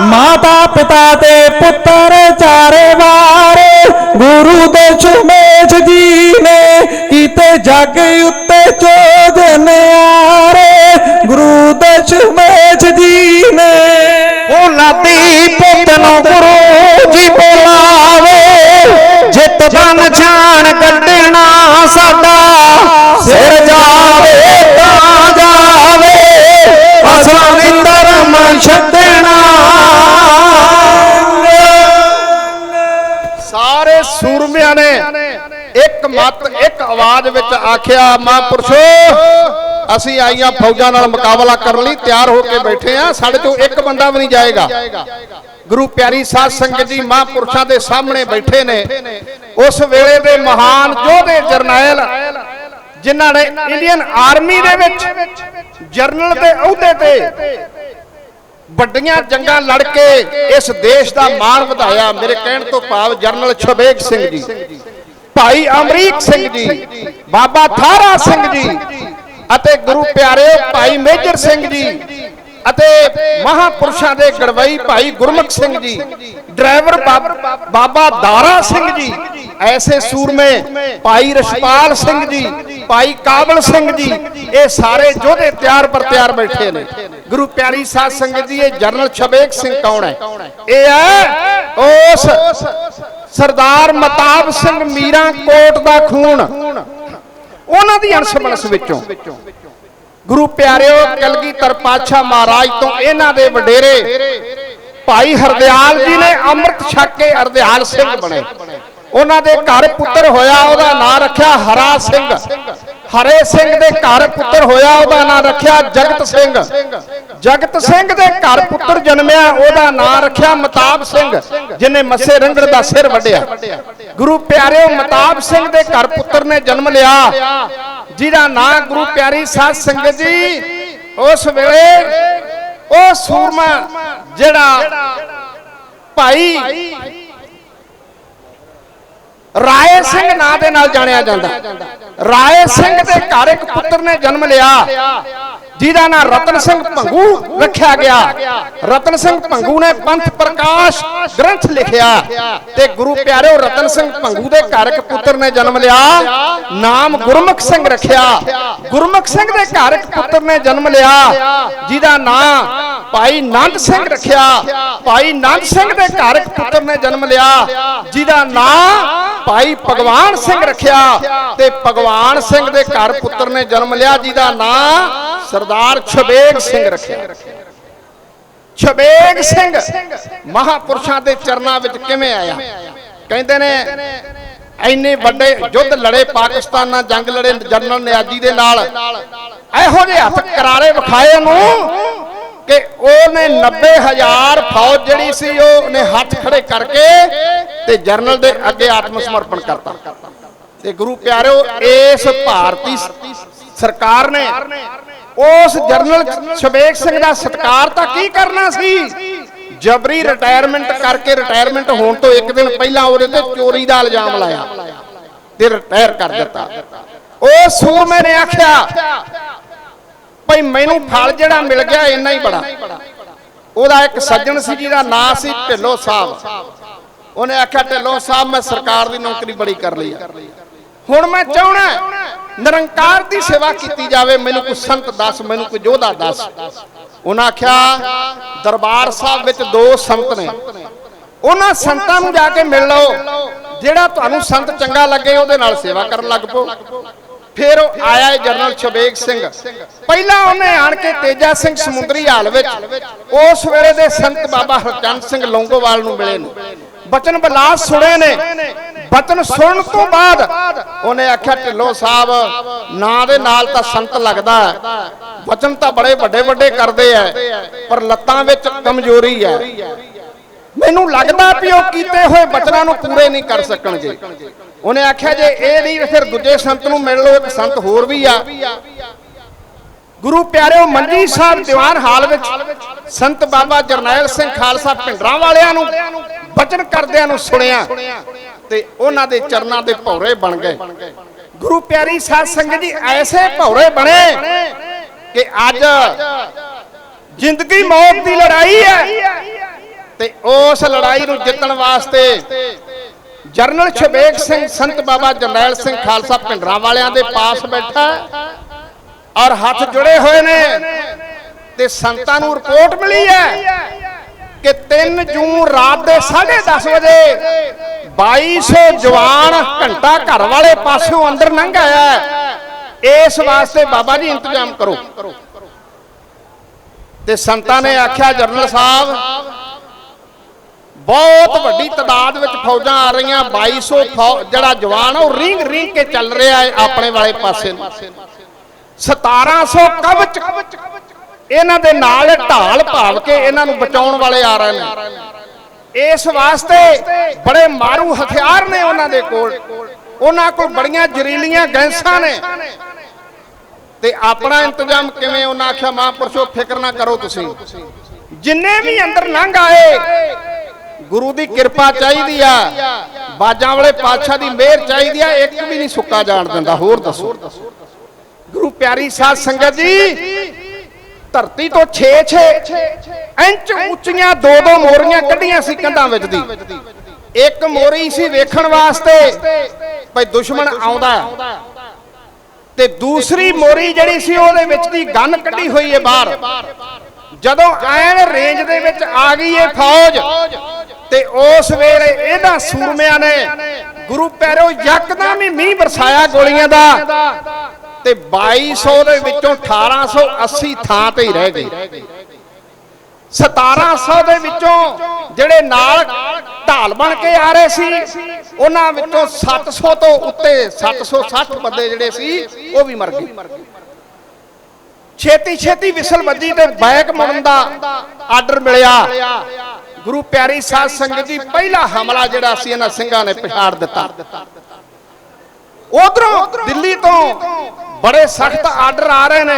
ਮਾਤਾ ਪਿਤਾ ਤੇ ਪੁੱਤਰ ਚਾਰੇ ਵਾਰੇ। ਗੁਰੂ ਦੇ ਚੁਮੇਜ ਜੀ ਨੇ ਕੀਤੇ ਜੱਗ ਉੱਤੇ ਚੋਦ ਨਿਆਰੇ। ਗੁਰੂ ਦੇ ਚੁਮੇਜ ਜੀ ਨੇ। ਉਹ ਨਾਤੀ ਪੁੱਤ ਨੂੰ ਗੁਰੂ ਜਿੱਤ ਬਨ ਕੱਢਣਾ ਸਾਡਾ, ਸਿਰ ਜਾਵੇ ਤਾਂ ਜਾਵੇ, ਅਸਾਂ ਵੀ ਧਰਮ ਛੱਡਣਾ। ਸਾਰੇ ਸੂਰਮਿਆਂ ਨੇ ਇੱਕ ਮਤ, ਇੱਕ ਆਵਾਜ਼ ਵਿੱਚ ਆਖਿਆ ਮਹਾਂਪੁਰਸ਼ੋ ਅਸੀਂ ਆਈਆਂ ਫੌਜਾਂ ਨਾਲ ਮੁਕਾਬਲਾ ਕਰਨ ਲਈ ਤਿਆਰ ਹੋ ਕੇ ਬੈਠੇ ਆ, ਸਾਡੇ ਤੋਂ ਇੱਕ ਬੰਦਾ ਵੀ ਨਹੀਂ ਜਾਏਗਾ। ਗੁਰੂ ਪਿਆਰੀ ਸਾਧ ਸੰਗਤ ਜੀ ਮਹਾਂਪੁਰਸ਼ਾਂ ਦੇ ਸਾਹਮਣੇ ਬੈਠੇ ਨੇ। ਉਸ ਵੇਲੇ ਦੇ ਮਹਾਨ ਯੋਧੇ ਜਰਨੈਲ, ਜਿਨ੍ਹਾਂ ਨੇ ਇੰਡੀਅਨ ਆਰਮੀ ਦੇ ਵਿੱਚ ਜਰਨਲ ਦੇ ਅਹੁਦੇ ਤੇ ਵੱਡੀਆਂ ਜੰਗਾਂ ਲੜ ਕੇ ਇਸ ਦੇਸ਼ ਦਾ ਮਾਣ ਵਧਾਇਆ। ਮੇਰੇ ਕਹਿਣ ਤੋਂ ਭਾਵ ਜਰਨਲ ਛਬੇਗ ਸਿੰਘ ਜੀ, ਭਾਈ ਅਮਰੀਕ ਸਿੰਘ ਜੀ, ਬਾਬਾ ਥਾਰਾ ਸਿੰਘ ਜੀ ਅਤੇ ਗੁਰੂ ਪਿਆਰੇ ਭਾਈ ਮੇਜਰ ਸਿੰਘ ਜੀ ਅਤੇ ਮਹਾਪੁਰਸ਼ਾਂ ਦੇ ਗੜਵਈ ਭਾਈ ਗੁਰਮੁਖ ਸਿੰਘ ਜੀ ਡਰਾਈਵਰ ਬਾਬ- ਦਾਰਾ ਸਿੰਘ ਜੀ ਐਸੇ ਸੂਰਮੇ ਭਾਈ ਰਸ਼ਪਾਲ ਸਿੰਘ ਜੀ ਭਾਈ ਕਾਬਲ ਸਿੰਘ ਜੀ ਇਹ ਸਾਰੇ ਯੋਧੇ ਤਿਆਰ ਪਰ ਤਿਆਰ ਬੈਠੇ ਨੇ। ਗੁਰੂ ਪਿਆਰੀ ਸਾਧ ਸੰਗਤ ਜੀ ਇਹ ਜਰਨਲ ਛਬੇਕ ਸਿੰਘ ਕੌਣ ਹੈ? ਇਹ ਹੈ ਉਸ ਸਰਦਾਰ ਮਤਾਬ ਸਿੰਘ ਮੀਰਾ ਕੋਟ ਦਾ ਖੂਨ। ਉਹਨਾਂ ਦੀ ਅੰਸ਼ ਬਨਸ ਵਿੱਚੋਂ। ਗੁਰੂ ਪਿਆਰਿਓ, ਕਲਗੀਧਰ ਪਾਤਸ਼ਾਹ ਮਹਾਰਾਜ ਤੋਂ ਇਹਨਾਂ ਦੇ ਵਡੇਰੇ ਭਾਈ ਹਰਦਿਆਲ ਜੀ ਨੇ ਅੰਮ੍ਰਿਤ ਛਕ ਕੇ ਹਰਦਿਆਲ ਸਿੰਘ ਬਣੇ। ਉਹਨਾਂ ਦੇ ਘਰ ਪੁੱਤਰ ਹੋਇਆ, ਉਹਦਾ ਨਾਂ ਰੱਖਿਆ ਹਰਾ ਸਿੰਘ। ਹਰੇ ਸਿੰਘ ਦੇ ਘਰ ਪੁੱਤਰ ਹੋਇਆ, ਉਹਦਾ ਨਾਂ ਰੱਖਿਆ ਜਗਤ ਸਿੰਘ। ਜਗਤ ਸਿੰਘ ਦੇ ਘਰ ਪੁੱਤਰ ਜਨਮਿਆ, ਉਹਦਾ ਨਾਂ ਰੱਖਿਆ ਮਤਾਬ ਸਿੰਘ, ਜਿਨੇ ਮੱਸੇ ਰੰਗੜ ਦਾ ਸਿਰ ਵੱਢਿਆ। ਗੁਰੂ ਪਿਆਰਿਓ, ਮਤਾਬ ਸਿੰਘ ਦੇ ਘਰ ਪੁੱਤਰ ਨੇ ਜਨਮ ਲਿਆ। ਜਿਹਦਾ ਨਾਂ ਗੁਰੂ ਪਿਆਰੀ ਸਾਧ ਸੰਗਤ ਜੀ, ਉਸ ਵੇਲੇ ਉਹ ਸੂਰਮਾ ਜਿਹੜਾ ਭਾਈ ਰਾਏ ਸਿੰਘ ਨਾਂ ਦੇ ਨਾਲ ਜਾਣਿਆ ਜਾਂਦਾ। ਰਾਏ ਸਿੰਘ ਦੇ ਘਰ ਇੱਕ ਪੁੱਤਰ ਨੇ ਜਨਮ ਲਿਆ। ਜਿਹਦਾ ਨਾਂ ਰਤਨ ਸਿੰਘ ਭੰਗੂ ਰੱਖਿਆ ਗਿਆ। ਰਤਨ ਸਿੰਘ ਭੰਗੂ ਨੇ ਪੰਥ ਪ੍ਰਕਾਸ਼ ਗ੍ਰੰਥ ਲਿਖਿਆ ਤੇ ਗੁਰੂ ਪਿਆਰਿਓ ਰਤਨ ਸਿੰਘ ਭੰਗੂ ਦੇ ਘਰ ਇੱਕ ਪੁੱਤਰ ਨੇ ਜਨਮ ਲਿਆ, ਨਾਮ ਗੁਰਮੁਖ ਸਿੰਘ ਰੱਖਿਆ। ਗੁਰਮੁਖ ਸਿੰਘ ਦੇ ਘਰ ਇੱਕ ਪੁੱਤਰ ਨੇ ਜਨਮ ਲਿਆ, ਜਿਹਦਾ ਨਾਂ ਭਾਈ ਨੰਦ ਸਿੰਘ ਰੱਖਿਆ। ਭਾਈ ਨੰਦ ਸਿੰਘ ਦੇ ਘਰ ਇੱਕ ਪੁੱਤਰ ਨੇ ਜਨਮ ਲਿਆ, ਜਿਹਦਾ ਨਾਂ ਭਾਈ ਭਗਵਾਨ ਸਿੰਘ ਰੱਖਿਆ ਤੇ ਭਗਵਾਨ ਸਿੰਘ ਦੇ ਘਰ ਪੁੱਤਰ ਨੇ ਜਨਮ ਲਿਆ, ਜਿਹਦਾ ਨਾਂ ਸਰਦਾਰ ਛਬੇਗ ਸਿੰਘ ਰੱਖਿਆ ਛਬੇਗ ਸਿੰਘ ਮਹਾਪੁਰਸ਼ਾਂ ਦੇ ਚਰਨਾਂ ਵਿੱਚ ਕਿਵੇਂ ਆਇਆ ਕਹਿੰਦੇ ਨੇ ਇੰਨੇ ਵੱਡੇ ਯੁੱਧ ਲੜੇ ਪਾਕਿਸਤਾਨ ਨਾਲ ਜੰਗ ਲੜੇ ਜਨਰਲ ਨਿਆਜੀ ਦੇ ਨਾਲ ਇਹੋ ਜਿਹੇ ਹੱਥ ਕਰਾਰੇ ਵਿਖਾਏ ਨੂੰ ਕਿ ਉਹਨੇ 90000 ਫੌਜ ਜਿਹੜੀ ਸੀ ਉਹਨੇ ਹੱਥ ਖੜੇ ਕਰਕੇ ਤੇ ਜਰਨਲ ਦੇ ਅੱਗੇ ਆਤਮ ਸਮਰਪਣ ਕਰਤਾ ਤੇ ਗੁਰੂ ਪਿਆਰਿਓ ਇਸ ਭਾਰਤੀ ਸਰਕਾਰ ਨੇ ਉਸ ਜਰਨਲ ਸ਼ਬੇਗ ਸਿੰਘ ਦਾ ਸਤਕਾਰ ਤਾਂ ਕੀ ਕਰਨਾ ਸੀ? ਜਬਰੀ ਰਿਟਾਇਰਮੈਂਟ ਕਰਕੇ ਰਿਟਾਇਰਮੈਂਟ ਹੋਣ ਤੋਂ ਇੱਕ ਦਿਨ ਪਹਿਲਾਂ ਉਹਦੇ ਤੇ ਚੋਰੀ ਦਾ ਇਲਜ਼ਾਮ ਲਾਇਆ ਤੇ ਰਿਟਾਇਰ ਕਰ ਦਿੱਤਾ। ਉਹ ਸੂਰਮੇ ਨੇ ਆਖਿਆ, ਭਈ ਮੈਨੂੰ ਫਲ ਜਿਹੜਾ ਮਿਲ ਗਿਆ ਇੰਨਾ ਹੀ ਬੜਾ। ਉਹਦਾ ਇੱਕ ਸੱਜਣ ਸੀ ਜਿਹਦਾ ਨਾਂ ਸੀ ਢਿੱਲੋਂ ਸਾਹਿਬ। ਉਹਨੇ ਆਖਿਆ, ਢਿੱਲੋਂ ਸਾਹਿਬ, ਮੈਂ ਸਰਕਾਰ ਦੀ ਨੌਕਰੀ ਬੜੀ ਕਰ ਲਈ ਆ। ਹੁਣ ਮੈਂ ਚਾਹਣਾ ਨਿਰੰਕਾਰ ਦੀ ਸੇਵਾ ਕੀਤੀ ਜਾਵੇ, ਮੈਨੂੰ ਕੋਈ ਸੰਤ ਦੱਸ, ਮੈਨੂੰ ਕੋਈ ਯੋਧਾ ਦੱਸ। ਉਹਨਾਂ ਆਖਿਆ, ਦਰਬਾਰ ਸਾਹਿਬ ਵਿੱਚ ਦੋ ਸੰਤ ਨੇ। ਉਹਨਾਂ ਸੰਤਾਂ ਨੂੰ ਜਾ ਕੇ ਮਿਲ ਲਓ, ਜਿਹੜਾ ਤੁਹਾਨੂੰ ਸੰਤ ਚੰਗਾ ਲੱਗੇ, ਉਹਦੇ ਨਾਲ ਸੇਵਾ ਕਰਨ ਲੱਗ ਪਓ। ਫਿਰ ਉਹ ਆਇਆ ਹੈ ਜਨਰਲ ਸ਼ਬੇਗ ਸਿੰਘ। ਪਹਿਲਾਂ ਉਹਨੇ ਆਣ ਕੇ ਤੇਜਾ ਸਿੰਘ ਸਮੁੰਦਰੀ ਹਾਲ ਵਿੱਚ, ਉਸ ਵੇਲੇ ਦੇ ਸੰਤ ਬਾਬਾ ਹਰਚੰਦ ਸਿੰਘ ਲੌਂਗੋਵਾਲ ਨੂੰ ਮਿਲੇ ਨੇ। ਬਚਨ ਬਲਾਸ ਸੁਣੇ ਨੇ। ਬਚਨ ਸੁਣਨ ਤੋਂ ਬਾਅਦ ਉਹਨੇ ਆਖਿਆ, ਢਿੱਲੋਂ ਸਾਹਿਬ, ਨਾਂ ਦੇ ਨਾਲ ਤਾਂ ਸੰਤ ਲੱਗਦਾ ਬਚਨ ਤਾਂ ਬੜੇ ਵੱਡੇ ਵੱਡੇ ਕਰਦੇ ਐ ਪਰ ਲੱਤਾਂ ਵਿੱਚ ਕਮਜ਼ੋਰੀ ਹੈ। ਮੈਨੂੰ ਲੱਗਦਾ ਵੀ ਉਹ ਕੀਤੇ ਹੋਏ ਬਚਨਾਂ ਨੂੰ ਪੂਰੇ ਨਹੀਂ ਕਰ ਸਕਣਗੇ। ਉਹਨੇ ਆਖਿਆ, ਜੇ ਇਹ ਨਹੀਂ, ਫਿਰ ਦੂਜੇ ਸੰਤ ਨੂੰ ਮਿਲ ਲਓ, ਇੱਕ ਸੰਤ ਹੋਰ ਵੀ ਆ। ਗੁਰੂ ਪਿਆਰਿਓ, ਮੰਜੀ ਸਾਹਿਬ ਦੀਵਾਨ ਹਾਲ ਵਿੱਚ ਸੰਤ ਬਾਬਾ ਜਰਨੈਲ ਸਿੰਘ ਖਾਲਸਾ ਭਿੰਡਰਾਂ ਵਾਲਿਆਂ ਨੂੰ ਬਚਨ ਕਰਦਿਆਂ ਨੂੰ ਸੁਣਿਆ ਤੇ ਉਹਨਾਂ ਦੇ ਚਰਨਾਂ ਦੇ ਭੌਰੇ ਬਣ ਗਏ। ਗੁਰੂ ਪਿਆਰੀ ਸਾਧ ਸੰਗਤ ਜੀ ਐਸੇ ਭੌਰੇ ਬਣੇ ਕਿ ਅੱਜ ਜ਼ਿੰਦਗੀ ਮੌਤ ਦੀ ਲੜਾਈ ਹੈ ਤੇ ਉਸ ਲੜਾਈ ਨੂੰ ਜਿੱਤਣ ਵਾਸਤੇ ਜਰਨਲ ਸ਼ਬੇਗ ਸਿੰਘ ਸੰਤ ਬਾਬਾ ਜਰਨੈਲ ਸਿੰਘ ਖਾਲਸਾ ਭਿੰਡਰਾਂ ਵਾਲਿਆਂ ਦੇ ਪਾਸ ਬੈਠਾ ਔਰ ਹੱਥ ਜੁੜੇ ਹੋਏ ਨੇ ਤੇ ਸੰਤਾਂ ਨੂੰ ਰਿਪੋਰਟ ਮਿਲੀ ਹੈ ਕਿ 3 ਜੂਨ ਰਾਤ ਦੇ 10:30 ਵਜੇ 2200 ਜਵਾਨ ਘੰਟਾ ਘਰ ਵਾਲੇ ਪਾਸਿਓਂ ਅੰਦਰ ਲੰਘ ਆਇਆ ਇਸ ਵਾਸਤੇ ਬਾਬਾ ਜੀ ਇੰਤਜ਼ਾਮ ਕਰੋ। ਤੇ ਸੰਤਾਂ ਨੇ ਆਖਿਆ, ਜਰਨਲ ਸਾਹਿਬ, ਬਹੁਤ ਵੱਡੀ ਤਾਦਾਦ ਵਿੱਚ ਫੌਜਾਂ ਆ ਰਹੀਆਂ 2200 ਫੌ- ਜਿਹੜਾ ਜਵਾਨ ਉਹ ਰਿੰਗ ਰਿੰਗ ਕੇ ਚੱਲ ਰਿਹਾ ਹੈ ਆਪਣੇ ਵਾਲੇ ਪਾਸੇ ਨੂੰ। 1700 ਕਵਚ ਇਹਨਾਂ ਦੇ ਨਾਲ ਢਾਲ ਭਾਵ ਕੇ ਇਹਨਾਂ ਨੂੰ ਬਚਾਉਣ ਵਾਲੇ ਆ ਰਹੇ ਨੇ। ਇਸ ਵਾਸਤੇ ਬੜੇ ਮਾਰੂ ਹਥਿਆਰ ਨੇ ਉਹਨਾਂ ਦੇ ਕੋਲ। ਉਹਨਾਂ ਕੋਲ ਬੜੀਆਂ ਜ਼ਰੀਲੀਆਂ ਗੈਂਸਾਂ ਨੇ। ਤੇ ਆਪਣਾ ਇੰਤਜ਼ਾਮ ਕਿਵੇਂ ਉਹਨਾਂ ਆਖਿਆ, ਮਹਾਂਪੁਰਸ਼ੋ, ਫਿਕਰ ਨਾ ਕਰੋ ਤੁਸੀਂ। ਜਿੰਨੇ ਵੀ ਅੰਦਰ ਲੰਘ ਆਏ, ਗੁਰੂ ਦੀ ਕਿਰਪਾ ਚਾਹੀਦੀ ਆ। ਬਾਜਾਂ ਵਾਲੇ ਪਾਤਸ਼ਾਹ ਦੀ ਮਿਹਰ ਚਾਹੀਦੀ ਆ, ਇੱਕ ਵੀ ਨਹੀਂ ਸੁੱਕਾ ਜਾਣ ਦਿੰਦਾ। ਹੋਰ ਦੱਸੋ। ਗੁਰੂ ਪਿਆਰੀ ਸਾਧ ਸੰਗਤ ਜੀ ਧਰਤੀ ਤੋਂ 6-6 ਇੰਚ ਉੱਚੀਆਂ ਦੋ ਦੋ ਮੋਰੀਆਂ ਕੱਢੀਆਂ ਸੀ ਕੰਧਾਂ ਵਿੱਚ ਦੀ। ਇੱਕ ਮੋਰੀ ਸੀ ਵੇਖਣ ਵਾਸਤੇ। ਭਈ ਦੁਸ਼ਮਣ ਆਉਂਦਾ। ਤੇ ਦੂਸਰੀ ਮੋਰੀ ਜਿਹੜੀ ਸੀ ਉਹਦੇ ਵਿੱਚ ਦੀ ਗਨ ਕੱਢੀ ਹੋਈ ਹੈ ਬਾਹਰ। ਜਦੋਂ ਐਨ ਰੇਂਜ ਦੇ ਵਿੱਚ ਆ ਗਈ ਇਹ ਫੌਜ। ਤੇ ਉਸ ਵੇਲੇ ਇਹਨਾਂ ਸੂਰਮਿਆਂ ਨੇ ਗੁਰੂ ਪਿਆਰਿਓ ਯਕਦਮ ਹੀ ਮੀਂਹ ਵਰਸਾਇਆ ਗੋਲੀਆਂ ਦਾ। ਤੇ 2200 ਦੇ ਵਿੱਚੋਂ 1880 ਥਾਂ ਤੇ ਹੀ ਰਹਿ ਗਏ। 1700 ਦੇ ਵਿੱਚੋਂ ਜਿਹੜੇ ਨਾਲ ਢਾਲ ਬਣ ਕੇ ਆ ਰਹੇ ਸੀ, ਉਹਨਾਂ ਵਿੱਚੋਂ 700 ਤੋਂ ਉੱਤੇ 760 ਬੰਦੇ ਜਿਹੜੇ ਸੀ, ਉਹ ਵੀ ਮਰ ਗਏ। ਛੇਤੀ ਛੇਤੀ ਵਿਸਲ ਵੱਜੀ ਤੇ ਬੈਕ ਮੁੜਨ ਦਾ ਆਰਡਰ ਮਿਲਿਆ। ਗੁਰੂ ਪਿਆਰੀ ਸਾਧ ਸੰਗਤ ਜੀ, ਪਹਿਲਾ ਹਮਲਾ ਜਿਹੜਾ ਸੀ, ਇਹਨਾਂ ਸਿੰਘਾਂ ਨੇ ਪਛਾੜ ਦਿੱਤਾ। ਉਧਰੋਂ ਦਿੱਲੀ ਤੋਂ ਬੜੇ ਸਖਤ ਆਰਡਰ ਆ ਰਹੇ ਨੇ।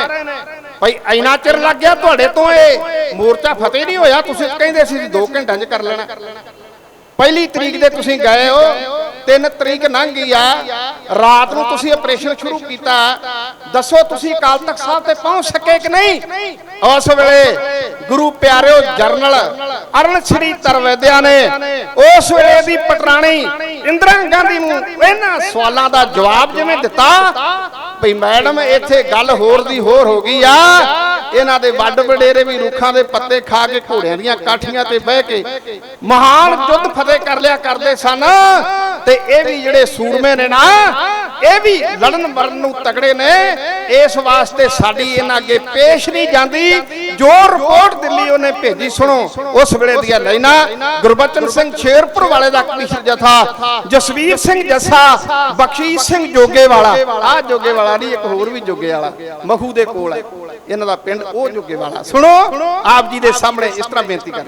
ਭਾਈ, ਇੰਨਾ ਚਿਰ ਲੱਗ ਗਿਆ ਤੁਹਾਡੇ ਤੋਂ ਇਹ ਮੋਰਚਾ ਫਤਿਹ ਨਹੀਂ ਹੋਇਆ? ਤੁਸੀਂ ਕਹਿੰਦੇ ਸੀ 2 ਘੰਟਿਆਂ 'ਚ ਕਰ ਲੈਣਾ। ਪਹਿਲੀ ਤਰੀਕ ਦੇ ਤੁਸੀਂ ਗਏ ਹੋ 3 ਤਰੀਕ ਲੰਘ ਗਈ ਆ। ਰਾਤ ਨੂੰ ਤੁਸੀਂ ਆਪਰੇਸ਼ਨ ਸ਼ੁਰੂ ਕੀਤਾ। ਦੱਸੋ ਤੁਸੀਂ ਅਕਾਲ ਤਖਤ ਸਾਹਿਬ ਤੇ ਪਹੁੰਚ ਸਕੇ ਕਿ ਨਹੀਂ? ਉਸ ਵੇਲੇ ਗੁਰੂ ਪਿਆਰਿਓ ਜਰਨਲ ਅਰਨ ਸ਼੍ਰੀ ਤਰਵੈਦਿਆ ਨੇ ਉਸ ਵੇਲੇ ਦੀ ਪਟਰਾਣੀ ਇੰਦਰਾ ਗਾਂਧੀ ਨੂੰ ਇਹਨਾਂ ਸਵਾਲਾਂ ਦਾ ਜਵਾਬ ਜਿਵੇਂ ਦਿੱਤਾ ਭਈ ਮੈਡਮ, ਇੱਥੇ ਗੱਲ ਹੋਰ ਦੀ ਹੋਰ ਹੋ ਗਈ ਆ। ਇਹਨਾਂ ਦੇ ਵੱਡ ਵਡੇਰੇ ਵੀ ਰੁੱਖਾਂ ਦੇ ਪੱਤੇ ਖਾ ਕੇ ਘੋੜਿਆਂ ਦੀਆਂ ਕਾਠੀਆਂ ਤੇ ਬਹਿ ਕੇ ਮਹਾਨ ਯੁੱਧ ਫਤਿਹ ਕਰ ਲਿਆ ਕਰਦੇ ਸਨ। ਤੇ ਇਹ ਵੀ ਜਿਹੜੇ ਸੂਰਮੇ ਨੇ ਨਾ, ਇਹ ਵੀ ਲੜਨ ਮਰਨ ਨੂੰ ਤਕੜੇ ਨੇ। ਇਸ ਵਾਸਤੇ ਸਾਡੀ ਇਹਨਾਂ ਅੱਗੇ ਪੇਸ਼ ਨਹੀਂ ਜਾਂਦੀ। ਜੋ ਰਿਪੋਰਟ ਦਿੱਲੀ ਉਹਨੇ ਭੇਜੀ, ਸੁਣੋ, ਉਸ ਵੇਲੇ ਦੀਆਂ ਲਾਈਨਾਂ। ਗੁਰਬਚਨ ਸਿੰਘ ਸ਼ੇਰਪੁਰ ਵਾਲੇ ਦਾ ਕਮਿਸ਼ਨ ਜਥਾ? ਜਸਵੀਰ ਸਿੰਘ ਜੱਸਾ, ਬਖਸ਼ੀਸ਼ ਸਿੰਘ ਜੋਗੇ ਵਾਲਾ ਆ ਜੋਗੇ ਵਾਲਾ ਨਹੀਂ, ਇੱਕ ਹੋਰ ਵੀ ਜੋਗੇ ਵਾਲਾ, ਮਖੂ ਦੇ ਕੋਲ ਹੈ। ਇਹਨਾਂ ਦਾ ਪਿੰਡ ਉਹ ਜੋਗੇ ਵਾਲਾ। ਸੁਣੋ, ਆਪ ਜੀ ਦੇ ਸਾਹਮਣੇ ਇਸ ਤਰ੍ਹਾਂ ਬੇਨਤੀ ਕਰ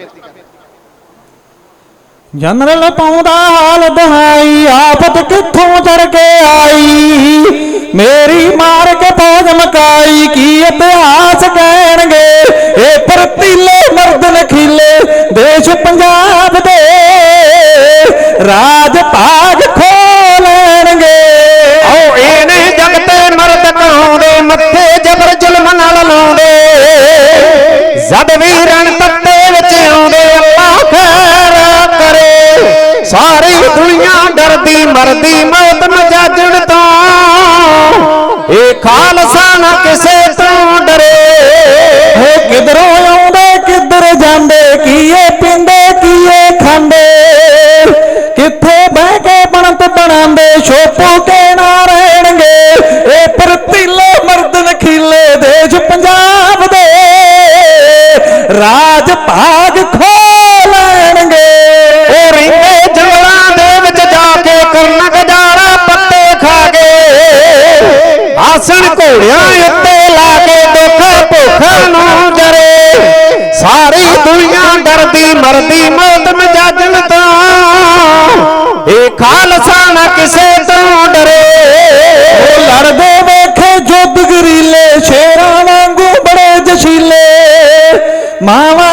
ਜਨਰਲ ਪਾਉਂਦਾ ਹਾਲ ਦਹਾਈ, ਆਫਤ ਕਿੱਥੋਂ ਚੜ ਕੇ ਆਈ? ਮੇਰੀ ਮਾਰ ਕੇ ਫੌਜ ਮਕਾਈ, ਕੀ ਇਤਿਹਾਸ ਕਹਿਣਗੇ? ਇਹ ਪ੍ਰਤੀਲੇ ਮਰਦ ਨਖੀਲੇ, ਦੇਸ਼ ਪੰਜਾਬ ਦੇ ਰਾਜ ਭਾਗ ਮੱਥੇ ਜਬਰ ਜ਼ੁਲਮ ਨਾਲ ਲਾਉਂਦੇ। ਜਦ ਵੀ ਰਣ ਤੱਤੇ ਵਿੱਚ ਆਉਂਦੇ, ਅੱਲਾ ਖੈਰ ਕਰੇ। ਸਾਰੀ ਦੁਨੀਆ ਡਰਦੀ, ਮਰਦੀ, ਮੌਤ ਮਜਾਜਣ ਤੋਂ। ਇਹ ਖਾਲਸਾ ਨਾ ਕਿਸੇ ਤੋਂ ਡਰੇ। ਏ ਕਿਧਰੋਂ ਆਉਂਦੇ, ਕਿੱਧਰ ਜਾਂਦੇ ਕੀਏ ਦੀ ਮੌਤ ਮਜਾਜਨ ਤੋਂ। ਇਹ ਖਾਲਸਾ ਨਾ ਕਿਸੇ ਤੋਂ ਡਰੇ। ਉਹ ਲੜਦੇ ਵੇਖੇ ਜੋ ਗਰੀਲੇ ਸ਼ੇਰਾਂ ਵਾਂਗੂ ਬੜੇ ਜਸ਼ੀਲੇ। ਮਾਵਾ